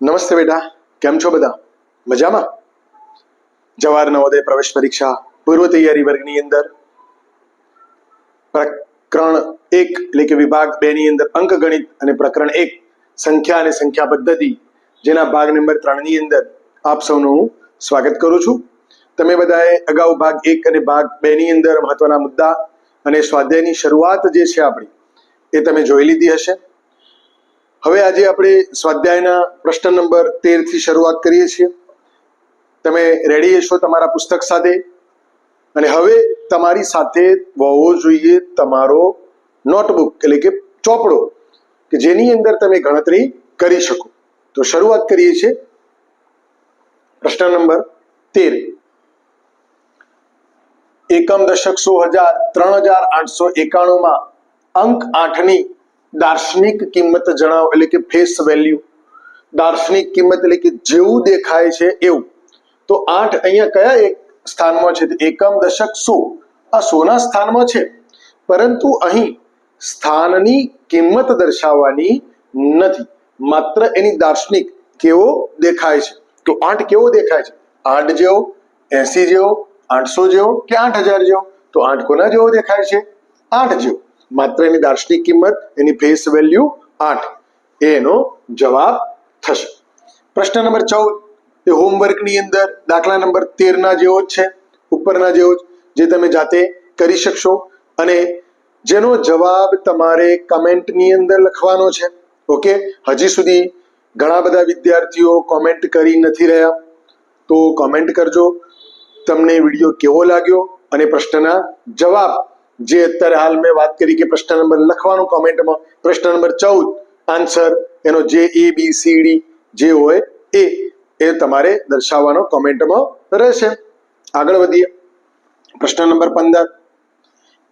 નમસ્તે બેટા, કેમ છો બધા? મજામાં? જવાહર નવોદય પ્રવેશ પરીક્ષા પૂર્વ તૈયારી વર્ગની અંદર, પ્રકરણ એક એટલે કે વિભાગ બે ની અંદર અંક ગણિત અને પ્રકરણ એક સંખ્યા અને સંખ્યા પદ્ધતિ, જેના ભાગ નંબર ત્રણની અંદર આપ સૌનું હું સ્વાગત કરું છું. તમે બધાએ અગાઉ ભાગ એક અને ભાગ બે ની અંદર મહત્વના મુદ્દા અને સ્વાધ્યાયની શરૂઆત જે છે આપણી, એ તમે જોઈ લીધી હશે. હવે આજે આપણે સ્વાધ્યાયના પ્રશ્ન નંબર તેરથી શરૂઆત કરીએ છીએ. તમે રેડી હશો તમારા પુસ્તક સાથે? અને હવે તમારી સાથે હોવો જોઈએ તમારો નોટબુક એટલે કે ચોપડો, કે જેની અંદર તમે ગણતરી કરી શકો. તો શરૂઆત કરીએ છીએ. પ્રશ્ન નંબર તેર. એકમ દશક સો હજાર ત્રણ હજાર આઠસો એકાણુંમાં અંક આઠની દાર્શનિક કિંમત જણાવો એટલે કે ફેસ વેલ્યુ દાર્શનિક કિંમત એટલે કે જેવું દેખાય છે એવું. તો આઠ અહીંયા કયા એક સ્થાનમાં છે? તો એકમ દશક સો. આ સોના સ્થાનમાં છે. પરંતુ અહીં સ્થાનની કિંમત દર્શાવવાની નથી. માત્ર એની દાર્શનિક કેવો દેખાય છે? તો આઠ કેવો દેખાય છે? આઠ જેવો, એસી જેવો, આઠસો જેવો કે આઠ હજાર જેવો? તો આઠ કોના જેવો દેખાય છે? આઠ જેવો. માત્ર એની દાર્શનિક કિંમત, એની ફેસ વેલ્યુ આઠ. એનો જવાબ થશે. પ્રશ્ન નંબર ચૌદ. એ હોમવર્કની અંદર દાખલા નંબર તેરના જેવો જ છે, ઉપરના જેવો જ, જે તમે જાતે કરી શકશો. અને જેનો જવાબ તમારે કમેન્ટની અંદર લખવાનો છે. ઓકે હજી સુધી ઘણા બધા વિદ્યાર્થીઓ કોમેન્ટ કરી નથી રહ્યા. તો કોમેન્ટ કરજો. તમને વીડિયો કેવો લાગ્યો? અને પ્રશ્નના જવાબ જે અત્યારે હાલ મેં વાત કરી કે પ્રશ્ન નંબર લખવાનો કોમેન્ટમાં, પ્રશ્ન નંબર ચૌદ, આન્સર એનો જે એ, બી, સી, ડી જે હોય એ એ તમારે દર્શાવવાનો કોમેન્ટમાં રહેશે. આગળ વધીએ. પ્રશ્ન નંબર પંદર,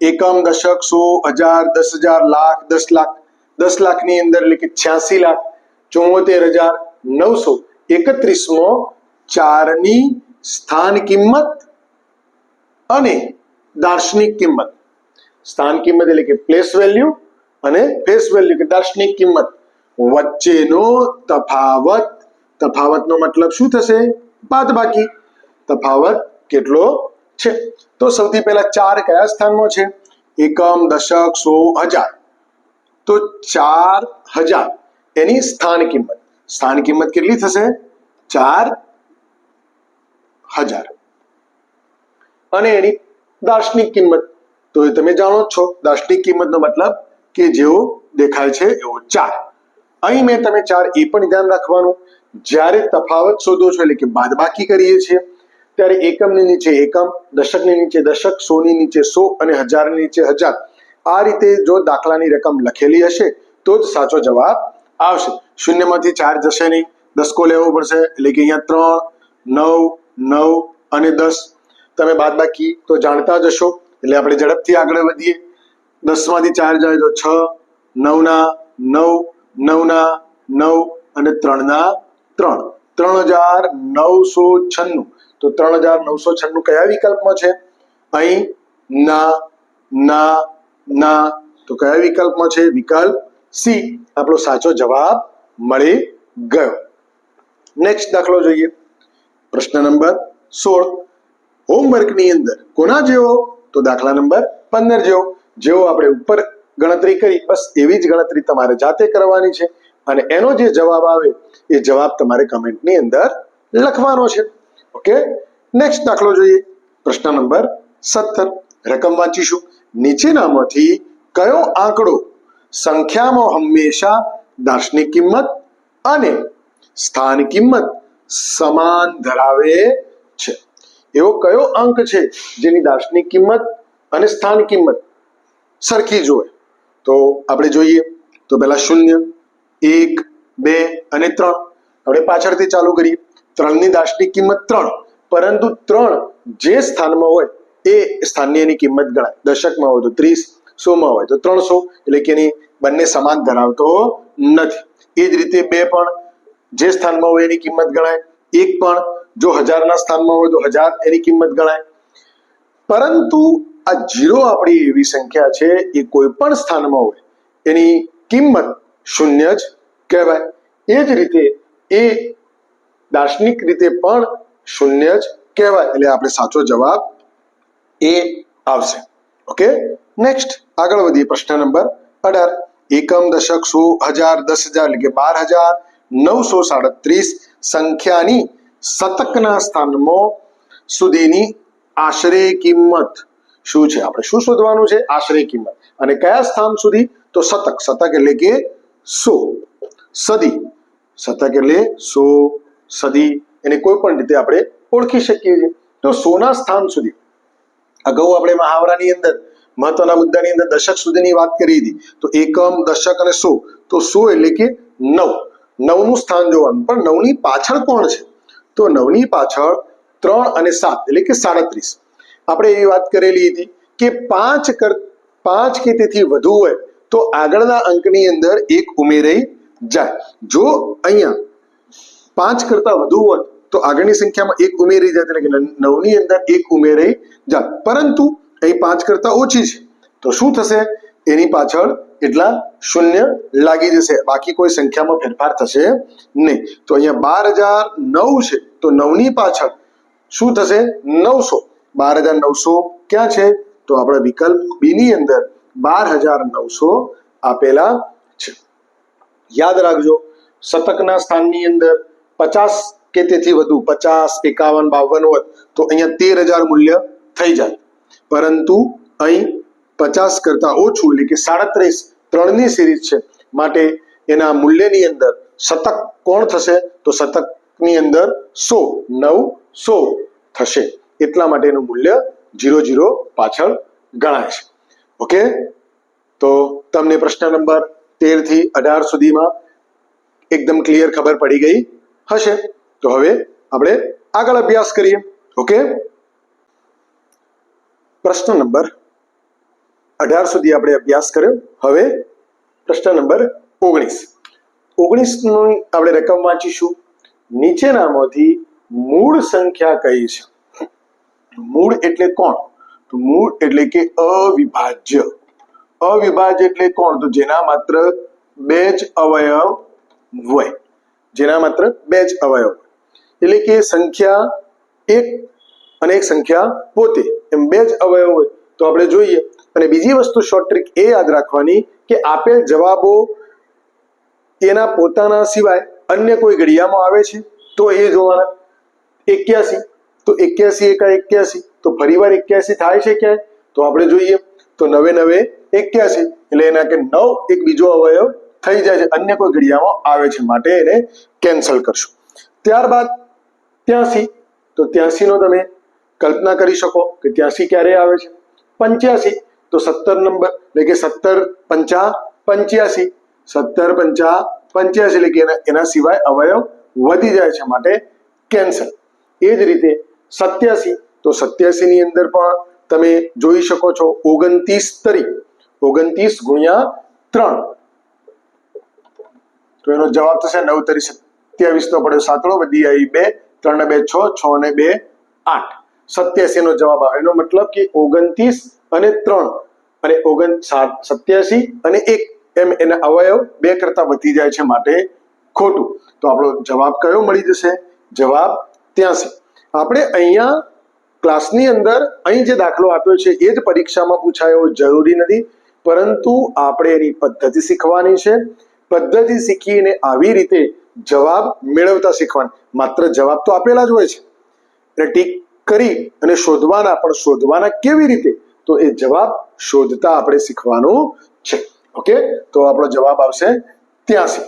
એકમ, દશક, સો, હજાર, દસ હજાર, લાખ, દસ લાખ, દસ લાખની અંદર એટલે કે છ્યાસી લાખ ચોતેર હજાર, નવસો એકત્રીસમો ચારની સ્થાન કિંમત અને દાર્શનિક કિંમત. સ્થાન કિંમત એટલે કે પ્લેસ વેલ્યુ અને ફેસ વેલ્યુ કે દાર્શનિક કિંમત. વચ્ચેનો તફાવત, તફાવતનો મતલબ શું થશે? બાદબાકી તફાવત કેટલો છે? તો સૌથી પહેલા ચાર કયા સ્થાનમાં છે? એકમ, દશક, સો, હજાર. તો ચાર હજાર. એની સ્થાન કિંમત. સ્થાન કિંમત કેટલી થશે? ચાર હજાર. અને એની દાર્શનિક કિંમત. તો એ તમે જાણો જ છો દસની કિંમતનો મતલબ કે જેવો દેખાય છે એવો ચાર. અહીં મેં તમે ચાર એ પણ ધ્યાન રાખવાનું. જ્યારે તફાવત શોધો છો એટલે કે બાદબાકી કરીએ છીએ, ત્યારે એકમની નીચે એકમ, દશકની નીચે દશક, સોની નીચે સો અને હજારની નીચે હજાર. આ રીતે જો દાખલાની રકમ લખેલી હશે, તો જ સાચો જવાબ આવશે. શૂન્યમાંથી ચાર જશે નહીં. દસકો લેવો પડશે, એટલે કે અહીંયા ત્રણ, નવ નવ અને દસ. તમે બાદ બાકી તો જાણતા જ હશો. એટલે આપણે ઝડપથી આગળ વધીએ. દસમાંથી ચાર જાય તો છ, નવના નવ નવના નવ અને ત્રણના ત્રણ. ત્રણ હજાર નવસો છન્નું તો ત્રણ હજાર નવસો છન્નું કયા વિકલ્પમાં છે? અહીં, ના ના ના. તો કયા વિકલ્પમાં છે? વિકલ્પ સી. આપણો સાચો જવાબ મળી ગયો. નેક્સ્ટ દાખલો જોઈએ. પ્રશ્ન નંબર સોળ. હોમવર્કની અંદર કોના જેવો તો દાખલા નંબર પંદર જેવો. જેવો આપણે ઉપર ગણતરી કરી, બસ એવી જ ગણતરી તમારે જાતે કરવાની છે. અને એનો જે જવાબ આવે, એ જવાબ તમારે કમેન્ટની અંદર લખવાનો છે. ઓકે? નેક્સ્ટ દાખલો જોઈએ. પ્રશ્ન નંબર સત્તર. રકમ વાંચીશું. નીચેનામાંથી કયો આંકડો સંખ્યામાં હંમેશા દાર્શનિક કિંમત અને સ્થાન કિંમત સમાન ધરાવે છે? એવો કયો અંક છે જેની દાસની કિંમત અને સ્થાન કિંમત સરખી જ હોય? તો આપણે જોઈએ, તો પહેલા શૂન્ય, એક, બે અને ત્રણ. આપણે પાછળથી ચાલુ કરીએ. ત્રણની દાસની કિંમત ત્રણ. પરંતુ ત્રણ જે સ્થાનમાં હોય, એ સ્થાનની એની કિંમત ગણાય. દશકમાં હોય તો ત્રીસ, સોમાં હોય તો ત્રણસો, એટલે કે એની બંને સમાન ધરાવતો નથી. એ જ રીતે બે પણ જે સ્થાનમાં હોય એની કિંમત ગણાય. એક પણ જો હજારના સ્થાનમાં હોય તો હજાર એની કિંમત ગણાય. પરંતુ આ જીરો આપણી એવી સંખ્યા છે, એ કોઈ પણ સ્થાનમાં હોય, એની કિંમત શૂન્ય જ કહેવાય. એ જ રીતે એ દાર્શનિક રીતે પણ શૂન્ય જ કહેવાય. એટલે આપણે સાચો જવાબ એ આવશે. ઓકે નેક્સ્ટ આગળ વધીએ પ્રશ્ન નંબર અઢાર. એકમ દશક સો હજાર, દસ હજાર, એટલે કે બાર હજાર નવસો સાડત્રીસ સંખ્યાની શતકના સ્થાનમાં સુધીની આશરે કિંમત શું છે? આપણે શું શોધવાનું છે? આશરે કિંમત. અને કયા સ્થાન સુધી? તો શતક શતક એટલે કે સો. સદી. શતક એટલે સો. સદી. એને કોઈ પણ રીતે આપણે ઓળખી શકીએ છીએ. તો સોના સ્થાન સુધી. અગાઉ આપણે મહાવરાની અંદર, મહત્વના મુદ્દાની અંદર દશક સુધીની વાત કરી હતી. તો એકમ, દશક અને સો. તો સો એટલે કે નવ. નવનું સ્થાન જોવાનું. પણ નવની પાછળ કોણ છે? તો નવની પાછળ ત્રણ અને સાત, એટલે કે સાડત્રીસ. આપણે એવી વાત કરેલી હતી કે પાંચ કર, પાંચ કે તેથી વધુ હોય તો આગળના અંકની અંદર એક ઉમેરાઈ જાય. જો અહીંયા પાંચ કરતા વધુ હોય તો આગળની સંખ્યામાં એક ઉમેરી જાય, એટલે કે નવની અંદર એક ઉમેરાઈ જાય. પરંતુ અહીં પાંચ કરતા ઓછી છે. તો શું થશે? એની પાછળ એટલા શૂન્ય લાગી જશે. બાકી કોઈ સંખ્યામાં ફેરફાર થશે નહીં. તો અહીંયા બાર હજાર નવ છે. તો નવની પાછળ શું થશે? નવસો. બાર હજાર નવસો ક્યાં છે? તો આપણે વિકલ્પ બી ની અંદર બાર હજાર નવસો આપેલા છે. યાદ રાખજો, શતકના સ્થાનની અંદર પચાસ કે તેથી વધુ, પચાસ, એકાવન, બાવન હોય તો અહીંયા તેર હજાર મૂલ્ય થઈ જાય. પરંતુ અહીં પચાસ કરતા ઓછું, એટલે કે સાડત્રીસ ત્રણની સિરીઝ છે. માટે એના મૂલ્યની અંદર શતક કોણ થશે? તો શતકની અંદર સો, નવ, સો થશે. એટલા માટે એનું મૂલ્ય જીરો જીરો પાછળ ગણાય છે. ઓકે? તો તમને પ્રશ્ન નંબર તેરથી અઢાર સુધીમાં એકદમ ક્લિયર ખબર પડી ગઈ હશે. તો હવે આપણે આગળ અભ્યાસ કરીએ. ઓકે? પ્રશ્ન નંબર અઢાર સુધી આપણે અભ્યાસ કર્યો. હવે પ્રશ્ન નંબર ઓગણીસ. ઓગણીસની આપણે રકમ વાંચીશું. નીચેનામાંથી મૂળ સંખ્યા કઈ છે? મૂળ એટલે કોણ? તો મૂળ એટલે કે અવિભાજ્ય. અવિભાજ્ય એટલે કોણ? તો જેના માત્ર બે જ અવયવ હોય. જેના માત્ર બે જ અવયવ એટલે કે સંખ્યા એક અને એક સંખ્યા પોતે. એમ બે જ અવયવ હોય. તો આપણે જોઈએ. અને બીજી વસ્તુ શોર્ટ ટ્રીક એ યાદ રાખવાની કે આપેલ જવાબો એના પોતાના સિવાય અન્ય કોઈ ઘડિયામાં આવે છે, તો એ જોવાના. એક્યાસી. તો એક્યાસી એકા એક્યાસી. તો ફરીવાર એક્યાસી થાય છે ક્યાંય? તો આપણે જોઈએ. તો નવે નવે એક્યાસી. એટલે એના કે નવ એક બીજો અવયવ થઈ જાય છે. અન્ય કોઈ ઘડિયામાં આવે છે માટે એને કેન્સલ કરશું. ત્યારબાદ ત્યાંસી. તો ત્યાંસીનો તમે કલ્પના કરી શકો કે ત્યાંસી ક્યારે આવે છે? પંચ્યાસી. તો સત્તર નંબર, એટલે કે સત્તર પંચા પંચ્યાસી. સત્તર પંચા પંચ્યાસી, એટલે કે એના સિવાય અવયવ વધી જાય છે માટે કેન્સર. એ જ રીતે સત્યાસી, તો સત્યાસી ની અંદર પણ તમે જોઈ શકો છો ઓગણત્રીસ તરી. ઓગણત્રીસ ગુણ્યા ત્રણ. તો એનો જવાબ થશે નવ તરી સત્યાવીસ નો પડ્યો સાતડો વધી આવી બે, ત્રણ બે છ છ ને બે આઠ. સત્યાસી નો જવાબ આવે. એનો મતલબ કે ઓગણત્રીસ અને ત્રણ. અને ઓગણ સાત, સત્યાસી અને એક એમ એના અવયવ બે કરતા વધી જાય છે માટે ખોટું. તો આપણો જવાબ કયો મળી જશે? જવાબ ત્યાંસી. આપણે અહીંયા ક્લાસની અંદર અહીં જે દાખલો આપ્યો છે, એ જ પરીક્ષામાં પૂછાયો જરૂરી નથી, પરંતુ આપણે એની પદ્ધતિ શીખવાની છે. પદ્ધતિ શીખીને આવી રીતે જવાબ મેળવતા શીખવાની. માત્ર જવાબ તો આપેલા જ હોય છે. એટલે ટીક કરી અને શોધવાના, પણ શોધવાના કેવી રીતે? તો એ જવાબ શોધતા આપણે શીખવાનું છે. ઓકે તો આપણો જવાબ આવશે ત્યાંસી.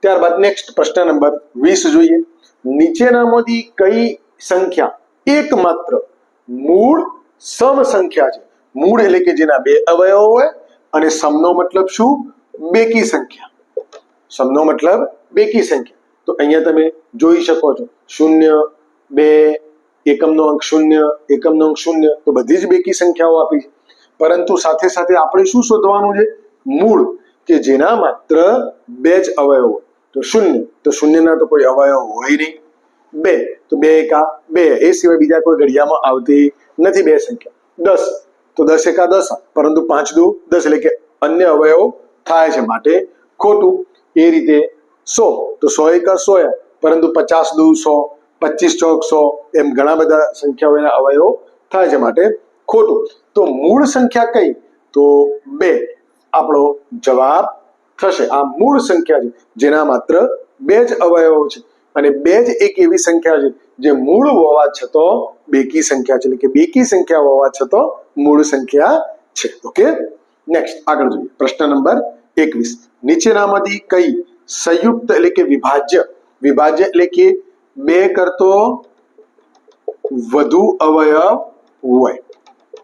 ત્યારબાદ નેક્સ્ટ પ્રશ્ન નંબર વીસ જોઈએ. નીચેનામાંથી કઈ સંખ્યા? એકમાત્ર મૂળ સમ સંખ્યા છે. મૂળ એટલે કે જેના બે અવયવો હોય અને સમનો મતલબ શું? બેકી સંખ્યા. સમનો મતલબ બેકી સંખ્યા. તો અહીંયા તમે જોઈ શકો છો. શૂન્ય, બે એકમનો અંક શૂન્ય, એકમનો અંક શૂન્ય, તો બધી જ બેકી સંખ્યાઓ આપી છે. પરંતુ સાથે સાથે આપણે શું શોધવાનું છે? મૂળ, કે જેના માત્ર બે જ અવયવો તો શૂન્ય, તો શૂન્યના તો કોઈ અવયવ હોય નહીં. બે, તો બે એકા, બે. એ સિવાય બીજા કોઈ ઘડિયામાં આવતી નથી બે સંખ્યા. દસ, તો દસ એકા દસ, પરંતુ પાંચ દુ દસ એટલે કે અન્ય અવયવો થાય છે માટે ખોટું. એ રીતે સો, તો સો એકા સો પરંતુ પચાસ દુ સો. પચીસ ચોક સો એમ ઘણા બધા સંખ્યાઓ એના અવયવો થાય છે માટે ખોટું. તો મૂળ સંખ્યા કઈ? તો બે. આપણો જવાબ થશે. આ મૂળ સંખ્યા છે, જેના માત્ર બે જ અવયવો છે. અને બે જ એક એવી સંખ્યા છે, જે મૂળ હોવા છતો બેકી સંખ્યા છે. એટલે કે બેકી સંખ્યા હોવા છતો મૂળ સંખ્યા છે. ઓકે? નેક્સ્ટ આગળ જોઈએ. પ્રશ્ન નંબર એકવીસ. નીચેનામાંથી કઈ સંયુક્ત એટલે કે વિભાજ્ય? વિભાજ્ય એટલે કે બે કરતો વધુ અવયવ હોય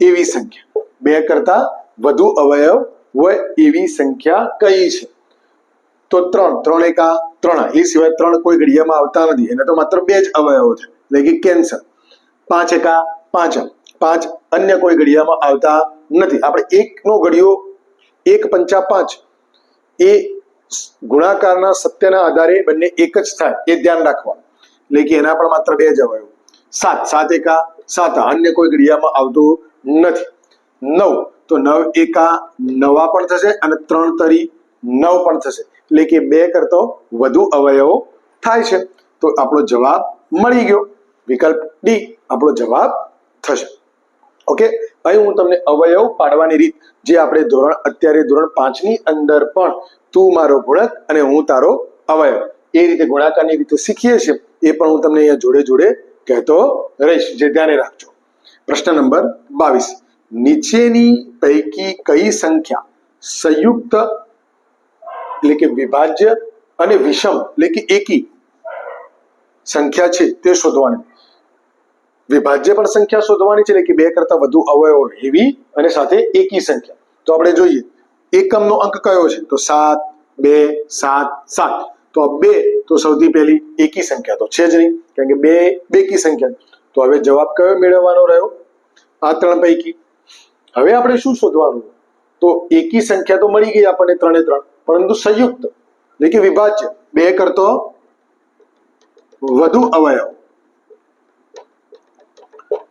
એવી સંખ્યા. બે કરતા વધુ અવયવ હોય એવી સંખ્યા કઈ છે? તો ત્રણ ત્રણ એકા ત્રણ એ સિવાય ત્રણ કોઈ ઘડિયામાં આવતા નથી. એને તો માત્ર બે જ અવયવો છે. એટલે કે કેન્સર. પાંચ એકા પાંચ પાંચ અન્ય કોઈ ઘડિયામાં આવતા નથી. આપણે એકનો ઘડિયો એક પંચા પાંચ. એ ગુણાકારના સત્યના આધારે બંને એક જ થાય. એ ધ્યાન રાખવાનું. એટલે કે એના પણ માત્ર બે જ અવયવ સાત સાત એકા, સાત. અન્ય કોઈ ક્રિયામાં આવતું નથી. નવ. તો નવ એકા નવા પણ થશે અને ત્રણ તરી નવ પણ થશે. એટલે કે બે કરતો વધુ અવયવો થાય છે. તો આપણો જવાબ મળી ગયો. વિકલ્પ ડી આપણો જવાબ થશે. ઓકે અહીં હું તમને અવયવ પાડવાની રીત, જે આપણે ધોરણ, અત્યારે ધોરણ પાંચની અંદર પણ તું મારો ગુણક અને હું તારો અવયવ. એ રીતે ગુણાકારની રીતે શીખીએ છીએ, એ પણ હું તમને અહીંયા જોડે જોડે કહેતો રહીશ. જે ધ્યાને રાખજો. પ્રશ્ન નંબર બાવીસ. નીચેની પૈકી કઈ સંખ્યા સંયુક્ત, એટલે કે વિભાજ્ય અને વિષમ, એટલે કે એકી સંખ્યા છે તે શોધવાની. વિભાજ્ય પણ સંખ્યા શોધવાની છે, એટલે કે બે કરતા વધુ અવયવો એવી અને સાથે એકી સંખ્યા. તો આપણે જોઈએ, એકમનો અંક કયો છે? તો સાત, બે, સાત સાત. તો આ બે તો સૌથી પહેલી એકી સંખ્યા તો છે જ નહીં, કારણ કે બે બેકી સંખ્યા. તો હવે જવાબ કયો મેળવવાનો રહ્યો? આ ત્રણ પૈકી. હવે આપણે શું શોધવાનું? તો એકી સંખ્યા તો મળી ગઈ આપણને ત્રણે ત્રણ, પરંતુ સંયુક્ત, એટલે કે વિભાજ્ય. બે કરતો વધુ અવયવ.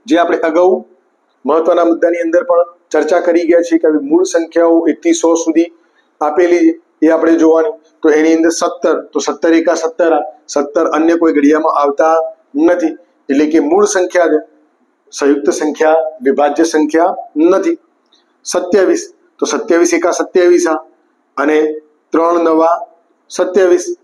જે આપણે અગાઉ મહત્વના મુદ્દાની અંદર પણ ચર્ચા કરી ગયા છીએ કે મૂળ સંખ્યાઓ એકથી સો સુધી આપેલી એ આપણે જોવાની. તો એની અંદર સત્તર. તો સત્તર એકા સત્તર સત્તર અન્ય કોઈ ઘડિયામાં આવતા નથી. એટલે કે મૂળ સંખ્યા છે. સંયુક્ત સંખ્યા, વિભાજ્ય સંખ્યા નથી. સત્યાવીસ. તો સત્યાવીસ એકા સત્યાવીસ આ. અને ત્રણ નવા સત્યાવીસ.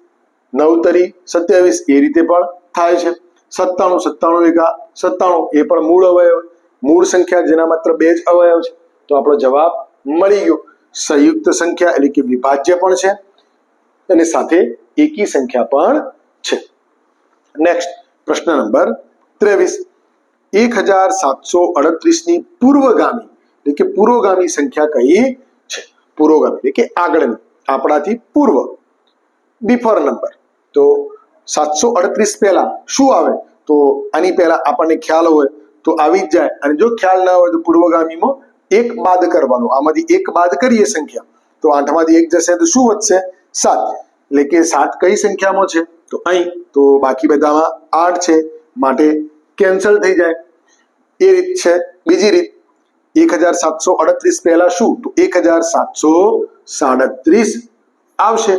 નવ તરી સત્યાવીસ. એ રીતે પણ થાય છે. સત્તાણું. સત્તાણું એકા સત્તાણું. એ પણ મૂળ અવયવ. મૂળ સંખ્યા જેના માત્ર બે જ અવયવ છે. તો આપણો જવાબ મળી ગયો. સંયુક્ત સંખ્યા એટલે કે વિભાજ્ય પણ છે અને સાથે એકી સંખ્યા પણ છે. નેક્સ્ટ પ્રશ્ન નંબર ત્રેવીસ. એક હજાર સાતસો અડત્રીસની પૂર્વગામી એટલે કે પૂર્વગામી સંખ્યા કઈ છે? પૂર્વગામી એટલે કે આગળની, આપણાથી પૂર્વ. બિફોર નંબર તો સાતસો અડત્રીસ પહેલા શું આવે? તો આની પહેલા આપણને ખ્યાલ હોય તો આવી જ જાય. અને જો ખ્યાલ ના હોય તો પૂર્વગામીમાં એક બાદ કરવાનો આમાંથી એક બાદ કરીએ સંખ્યા તો આઠમાંથી એક જશે તો શું વધશે સાત એટલે કે સાત કઈ સંખ્યામાં છે તો અહીં તો બાકી બધામાં આઠ છે માટે કેન્સલ થઈ જાય એ રીત છે બીજી રીત એક હજાર સાતસો અડત્રીસ પહેલા શું તો એક હજાર સાતસો સાડત્રીસ આવશે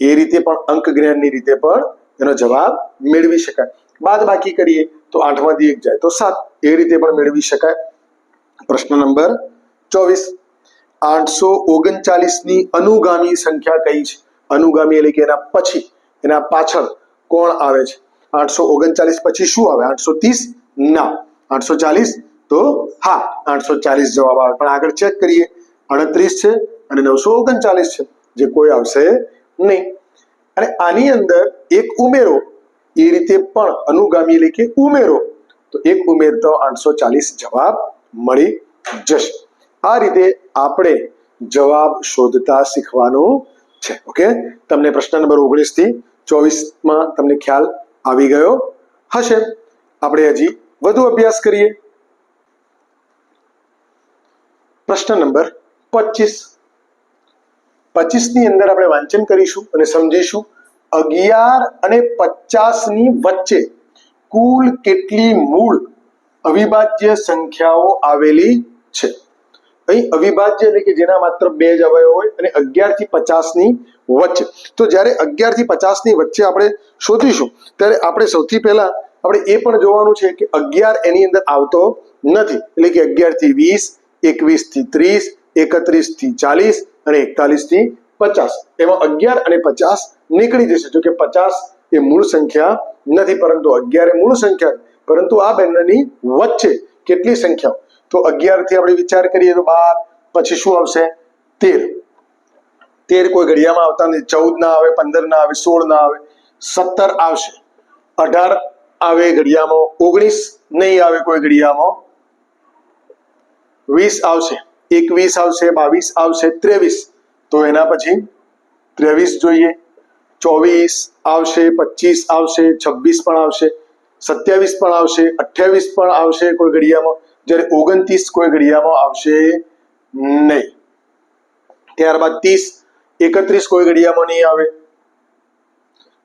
એ રીતે પણ અંક જ્ઞાનની રીતે પણ એનો જવાબ મેળવી શકાય. બાદ બાકી કરીએ, તો આઠમાંથી એક જાય. તો સાત, એ રીતે પણ મેળવી શકાય. પ્રશ્ન નંબર ચોવીસ. આઠસો ઓગણચાલીસની અનુગામી સંખ્યા કઈ છે? અનુગામી એટલે કે એના પછી, એના પાછળ કોણ આવે છે? આઠસો ઓગણચાલીસ પછી શું આવે? આઠસો ત્રીસ? ના. આઠસો ચાલીસ તો હા, આઠસો ચાલીસ જવાબ આવે. પણ આગળ ચેક કરીએ. અડત્રીસ છે અને નવસો ઓગણચાલીસ છે. જે કોઈ આવશે નહીં. અને આની અંદર એક ઉમેરો, એ રીતે પણ અનુગામી એટલે કે ઉમેરો. તો એક ઉમેરતો આઠસો ચાલીસ જવાબ મળી જશે. આ રીતે આપણે જવાબ શોધતા શીખવાનું છે. ઓકે? તમને પ્રશ્ન નંબર ઓગણીસથી ચોવીસમાં તમને ખ્યાલ આવી ગયો હશે. આપણે હજી વધુ અભ્યાસ કરીએ. પ્રશ્ન નંબર પચીસ. પચીસની અંદર આપણે વાંચન કરીશું અને સમજીશું. અગિયાર અને પચાસની વચ્ચે કુલ કેટલી મૂળ અવિભાજ્ય સંખ્યાઓ આવેલી છે. અહીં અવિભાજ્ય એટલે કે જેના માત્ર બે જ અવયવ હોય અને અગિયારથી પચાસની વચ્ચે. તો જ્યારે અગિયારથી પચાસની વચ્ચે આપણે શોધીશું, ત્યારે આપણે સૌથી પહેલા આપણે એ પણ જોવાનું છે કે અગિયાર એની અંદર આવતો નથી. એટલે કે અગિયારથી વીસ, એકવીસથી ત્રીસ, એકત્રીસથી ચાલીસ અને એકતાલીસથી પચાસ. એમાં અગિયાર અને પચાસ નીકળી જશે જો કે પચાસ એ મૂળ સંખ્યા નથી, પરંતુ અગિયાર એ મૂળ સંખ્યા. પરંતુ આ બંનેની વચ્ચે કેટલી સંખ્યાઓ? તો અગિયારથી આપણે વિચાર કરીએ તો બાર, પછી શું આવશે? તેર. તેર કોઈ ઘડિયામાં આવતા નથી. ચૌદ ના આવે, પંદર ના આવે, સોળ ના આવે, સત્તર આવશે. અઢાર આવે ઘડિયામાં ઓગણીસ નહીં આવે કોઈ ઘડિયામાં વીસ આવશે. એકવીસ આવશે, બાવીસ આવશે, ત્રેવીસ. તો એના પછી ત્રેવીસ જોઈએ. ચોવીસ આવશે, પચીસ આવશે, છવ્વીસ પણ આવશે. સત્યાવીસ પણ આવશે, અઠ્યાવીસ પણ આવશે કોઈ ઘડિયામાં, જ્યારે ઓગણત્રીસ કોઈ ઘડિયામાં આવશે નહીં. ત્યારબાદ ત્રીસ, એકત્રીસ કોઈ ઘડિયામાં નહીં આવે.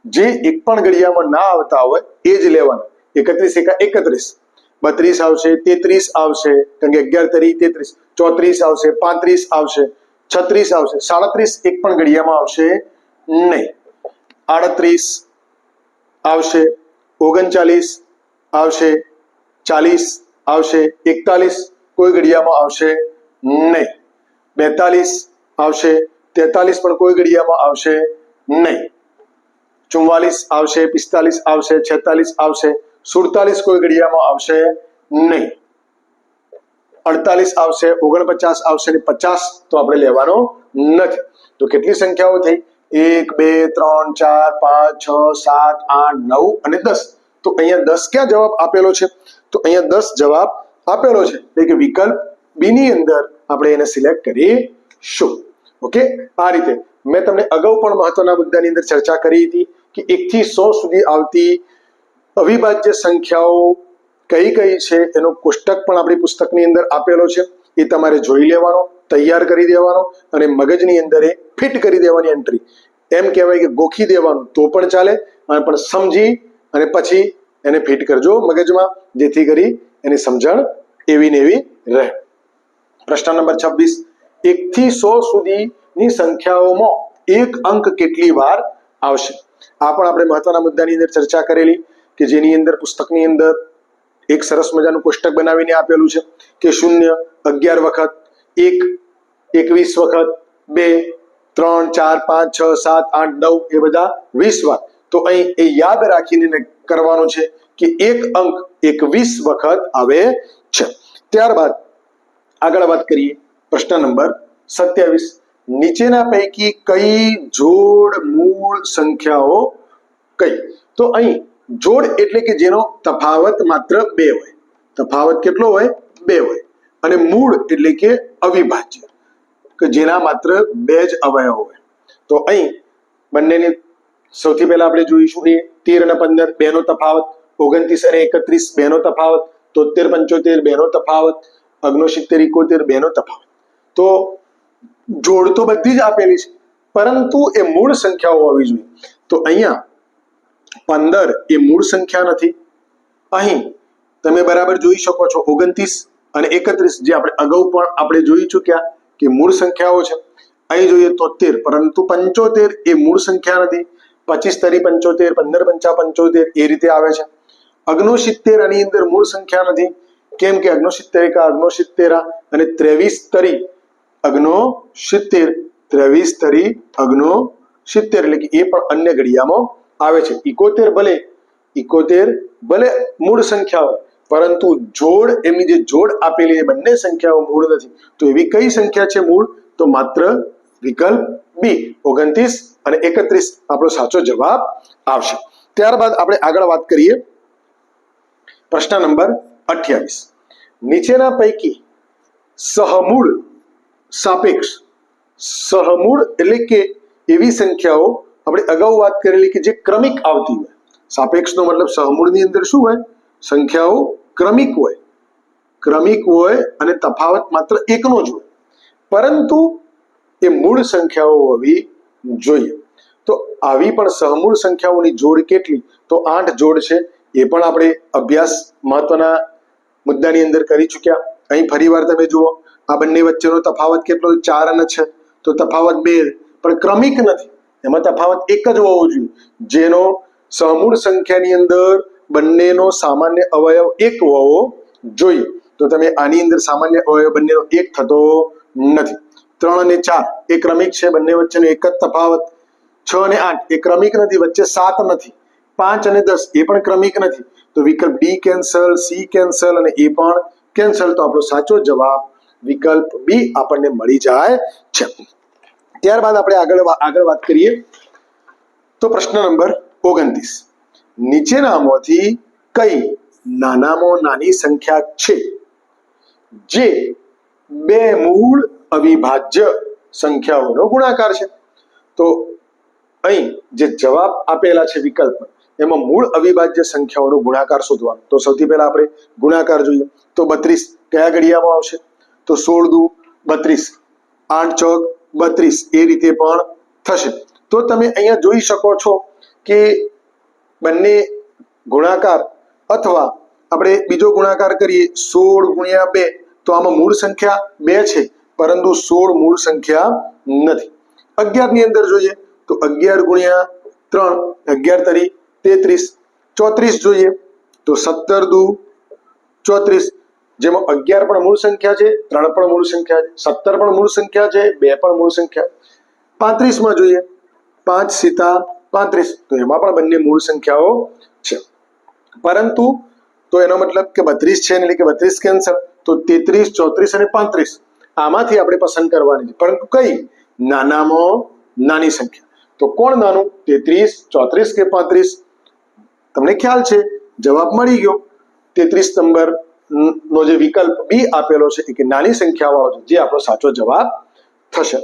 જે એક પણ ઘડિયામાં ના આવતા હોય, એ જ લેવાના. એકત્રીસ એકા એકત્રીસ. બત્રીસ આવશે, તેત્રીસ આવશે, કારણ કે અગિયાર તરી તેત્રીસ. ચોત્રીસ આવશે, પાંત્રીસ આવશે, છત્રીસ આવશે, સાડત્રીસ એક પણ ઘડિયામાં આવશે નહીં. આડત્રીસ આવશે ઓગણચાલીસ આવશે, ચાલીસ આવશે, એકતાલીસ કોઈ ઘડિયામાં આવશે નહીં. બેતાલીસ આવશે, તેતાલીસ પણ કોઈ ઘડિયામાં આવશે નહીં. ચુમ્માલીસ આવશે, પિસ્તાલીસ આવશે, છેતાલીસ આવશે, સુડતાલીસ કોઈ ઘડિયામાં આવશે નહીં. અડતાલીસ આવશે, ઓગણપચાસ આવશે ને પચાસ તો આપણે લેવાનો નથી. તો કેટલી સંખ્યાઓ થઈ? એક, બે, ત્રણ, ચાર, પાંચ, છ, સાત, આઠ, નવ અને દસ. તો અહીંયા દસ ક્યાં જવાબ આપેલો છે? તો અહીંયા દસ જવાબ આપેલો છે. એટલે કે વિકલ્પ બી ની અંદર આપણે એને સિલેક્ટ કરીશું ઓકે? આ રીતે. મેં તમને અગાઉ પણ મહત્વના મુદ્દાની અંદર ચર્ચા કરી હતી કે એકથી સો સુધી આવતી અવિભાજ્ય સંખ્યાઓ કઈ કઈ છે? એનો કોષ્ટક પણ આપણી પુસ્તકની અંદર આપેલો છે. એ તમારે જોઈ લેવાનો, તૈયાર કરી દેવાનો અને મગજની અંદર એ ફિટ કરી દેવાની એન્ટ્રી એમ કહેવાય કે ગોખી દેવાનું તો પણ ચાલે, અને પણ સમજી અને પછી એને ફિટ કરજો મગજમાં, જેથી કરી એની સમજણ એવી ને એવી રહે. પ્રશ્ન નંબર છવ્વીસ. એકથી સો સુધીની સંખ્યાઓમાં એક અંક કેટલી વાર આવશે? આ પણ આપણે મહત્વના મુદ્દાની અંદર ચર્ચા કરેલી કે જેની અંદર પુસ્તકની અંદર એક સરસ મજાનું કોષ્ટક બનાવીને આપેલું છે કે શૂન્ય, અગિયાર વખત, એક, એકવીસ વખત, બે ત્રણ, ચાર, પાંચ, છ, સાત, આઠ, નવ એ બધા વીસ વાર. તો અહીં એ યાદ રાખીને કરવાનું છે કે એક અંક એકવીસ વખત આવે છે. ત્યારબાદ આગળ વાત કરીએ. પ્રશ્ન નંબર સત્યાવીસ. નીચેના પૈકી કઈ જોડ મૂળ સંખ્યાઓ કઈ? તો અહીં જોડ એટલે કે જેનો તફાવત માત્ર બે હોય. તફાવત કેટલો હોય? બે હોય. અને મૂળ એટલે કે અવિભાજ્ય. કે જેના માત્ર બે જ અવયવ હોય. તો અહીં બંનેની સૌથી પહેલા આપણે જોઈશું એ તેર અને પંદર, બેનો તફાવત. ઓગણત્રીસ અને એકત્રીસ, બેનો તફાવત. તોતેર પંચોતેર, બેનો તફાવત. અગ્નોસિત્તેર ઇકોતેર બેનો તફાવત. તો જોડ તો બધી જ આપેલી છે, પરંતુ એ મૂળ સંખ્યાઓ હોવી જોઈએ. તો અહીંયા પંદર એ મૂળ સંખ્યા નથી. અહીં તમે બરાબર જોઈ શકો છો ઓગણત્રીસ અને એકત્રીસ, જે આપણે અગાઉ પણ આપણે જોઈ ચૂક્યા. કે મૂળ સંખ્યાઓ છે. અહીં જોઈએ તોતેર પરંતુ પંચોતેર એ મૂળ સંખ્યા નથી. પચીસ તરી પંચોતેર, પંદર પંચા પંચોતેર એ રીતે આવે છે. અગ્નોસિત્તેર આની અંદર મૂળ સંખ્યા નથી. કેમ કે અગ્નોસિત્તેર એકા અગ્નોસિત્તેરા અને ત્રેવીસ તરી અગ્નો સિત્તેર ત્રેવીસ તરી અગ્નો સિત્તેર એટલે કે એ પણ અન્ય ઘડિયામાં આવે છે. ઇકોતેર ભલે ઇકોતેર ભલે મૂળ સંખ્યા હોય પરંતુ જોડ, એમની જે જોડ આપેલી એ બંને સંખ્યાઓ મૂળ નથી. તો એવી કઈ સંખ્યા છે મૂળ? તો માત્ર વિકલ્પ બી ઓગણત્રીસ અને એકત્રીસ. આપણો સાચો જવાબ આવશે. ત્યારબાદ આપણે આગળ વાત કરીએ. પ્રશ્ન નંબર અઠ્યાવીસ. નીચેના પૈકી સહમૂળ સાપેક્ષ. સહમૂળ એટલે કે એવી સંખ્યાઓ, આપણે અગાઉ વાત કરેલી કે જે ક્રમિક આવતી હોય. સાપેક્ષનો મતલબ સહમૂળની અંદર શું હોય? સંખ્યાઓ ક્રમિક હોય. ક્રમિક હોય અને તફાવત માત્ર એકનો જ હોય. પરંતુ એ મૂળ સંખ્યાઓ હોવી જોઈએ. તો આવી પણ સહમૂળ સંખ્યાઓની જોડ કેટલી? તો આઠ જોડ છે. એ પણ આપણે અભ્યાસ મહત્વના મુદ્દાની અંદર કરી ચૂક્યા. અહીં ફરીવાર તમે જુઓ, આ બંને વચ્ચેનો તફાવત કેટલો? ચાર અને છે. તો તફાવત બે. પણ ક્રમિક નથી. એમાં તફાવત એક જ હોવો જોઈએ. જેનો સમૂળ સંખ્યાની અંદર બંનેનો સામાન્ય અવયવ એક હોવો જોઈએ. તો તમે આની અંદર સામાન્ય અવયવ બંનેનો એક થતો નથી. ત્રણ અને ચાર એ ક્રમિક છે, બંને વચ્ચેનો એક જ તફાવત. છ અને આઠ એ ક્રમિક નથી, વચ્ચે સાત નથી. પાંચ અને દસ એ પણ ક્રમિક નથી. તો વિકલ્પ ડી કેન્સલ, સી કેન્સલ અને એ પણ કેન્સલ. તો આપણો સાચો જવાબ વિકલ્પ બી આપણને મળી જાય છે. ત્યારબાદ આપણે આગળ આગળ વાત કરીએ. તો પ્રશ્ન નંબર ઓગણત્રીસ. નીચેનામાંથી કઈ નાનામાં નાની સંખ્યા છે? જે બે મૂળ અવિભાજ્ય સંખ્યાઓનો ગુણાકાર છે. તો અહીં જે જવાબ આપેલા છે વિકલ્પ, એમાં મૂળ અવિભાજ્ય સંખ્યાઓનો ગુણાકાર શોધવાનો. તો સૌથી પહેલા આપણે ગુણાકાર જોઈએ. તો બત્રીસ કયા ઘડિયામાં આવશે? તો સોળ દુ બત્રીસ. આઠ ચોક બત્રીસ. એ રીતે પણ થશે. તો તમે અહીંયા જોઈ શકો છો કે બંને ગુણાકાર અથવા આપણે બીજો ગુણાકાર કરીએ સોળ ગુણ્યા બે, તો આમાં મૂળ સંખ્યા બે છે, પરંતુ સોળ મૂળ સંખ્યા નથી. અગિયારની અંદર જોઈએ તો અગિયાર ગુણ્યા ત્રણ, અગિયાર તરી તેત્રીસ. ચોત્રીસ જોઈએ તો સત્તર દુ ચોત્રીસ. જેમાં અગિયાર પણ મૂળ સંખ્યા છે, ત્રણ પણ મૂળ સંખ્યા છે, સત્તર પણ મૂળ સંખ્યા છે, બે પણ મૂળ સંખ્યા. પાંત્રીસમાં જોઈએ પાંચ સીતા પાંત્રીસ. તો એમાં પણ બંને મૂળ સંખ્યાઓ છે. પરંતુ તો એનો મતલબ કે બત્રીસ છે એટલે કે બત્રીસ કેન્સર તો તેત્રીસ, ચોત્રીસ અને પાંત્રીસ. આમાંથી આપણે પસંદ કરવાની છે. પરંતુ કઈ? નાનામાં નાની સંખ્યા. તો કોણ નાનું? તેત્રીસ, ચોત્રીસ કે પાંત્રીસ? તમને ખ્યાલ છે? જવાબ મળી ગયો. તેત્રીસ નંબર નો જે વિકલ્પ બી આપેલો છે એ કે નાની સંખ્યાવાળો છે. જે આપણો સાચો જવાબ થશે.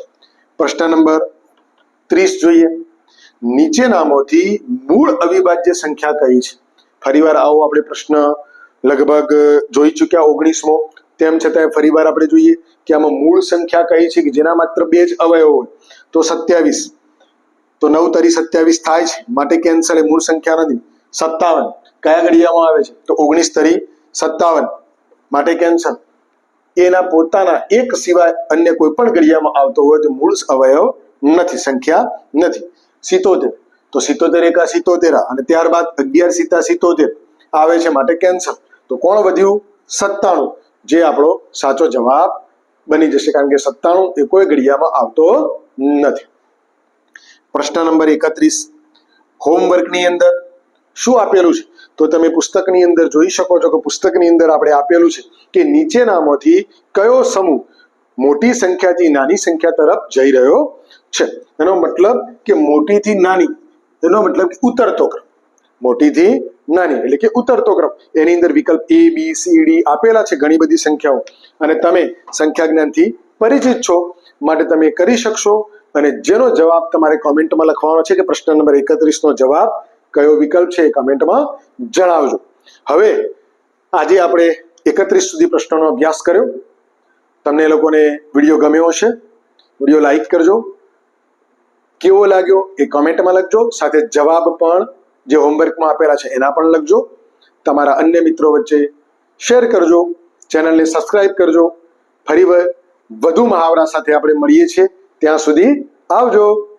પ્રશ્ન નંબર ત્રીસ જોઈએ. નીચેનામાંથી મૂળ અવિભાજ્ય સંખ્યા કઈ છે? ફરીવાર આવો આપણે પ્રશ્ન લગભગ જોઈ ચૂક્યા ઓગણીસમો. તેમ છતાં ફરીવાર આપણે જોઈએ કે આમાં મૂળ સંખ્યા કઈ છે કે જેના માત્ર બે જ અવયવ હોય. તો સત્યાવીસ. તો નવ તરી સત્યાવીસ થાય છે. માટે કેન્સલ એ મૂળ સંખ્યા નથી. સત્તાવન. કયા ઘડિયામાં આવે છે? તો ઓગણીસ તરી સત્તાવન. માટે કેન્સલ એના પોતાના એક સિવાય અન્ય કોઈ પણ ઘડિયામાં આવતો હોય તો મૂળ અવયવ નથી. સંખ્યા નથી. સિત્તોતેર તો સિત્તોતેર એકા સિત્તોતેરા અને ત્યારબાદ અગિયાર સીતા સિત્તોતેર આવે છે માટે કેન્સલ તો કોણ વધ્યું? સત્તાણું. જે આપણો સાચો જવાબ બની જશે, કારણ કે સત્તાણું એ કોઈ ઘડિયામાં આવતો નથી. પ્રશ્ન નંબર એકત્રીસ. હોમવર્કની અંદર શું આપેલું છે? તો તમે પુસ્તકની અંદર જોઈ શકો છો કે પુસ્તકની અંદર આપણે આપેલું છે કે નીચેનામાંથી કયો સમૂહ મોટી સંખ્યાથી નાની સંખ્યા તરફ જઈ રહ્યો છે. એનો મતલબ કે મોટીથી નાની. એનો મતલબ કે ઉતરતો ક્રમ. મોટીથી નાની એટલે કે ઉતરતો ક્રમ. એની અંદર વિકલ્પ એ બી સી ડી આપેલા છે ઘણી બધી સંખ્યાઓ. અને તમે સંખ્યા જ્ઞાનથી પરિચિત છો. માટે તમે કરી શકશો. અને જેનો જવાબ તમારે કોમેન્ટમાં લખવાનો છે કે પ્રશ્ન નંબર એકત્રીસ નો જવાબ કયો વિકલ્પ છે એ કમેન્ટમાં જણાવજો. હવે આજે આપણે એકત્રીસ સુધી પ્રશ્નોનો અભ્યાસ કર્યો. તમને લોકોને વીડિયો ગમ્યો હશે. વીડિયો લાઈક કરજો. કેવો લાગ્યો એ કોમેન્ટમાં લખજો. સાથે જવાબ પણ જે હોમવર્કમાં આપેલા છે એના પણ લખજો. તમારા અન્ય મિત્રો વચ્ચે શેર કરજો. ચેનલને સબસ્ક્રાઇબ કરજો. ફરી વધુ મહાવરા સાથે આપણે મળીએ છીએ. ત્યાં સુધી આવજો.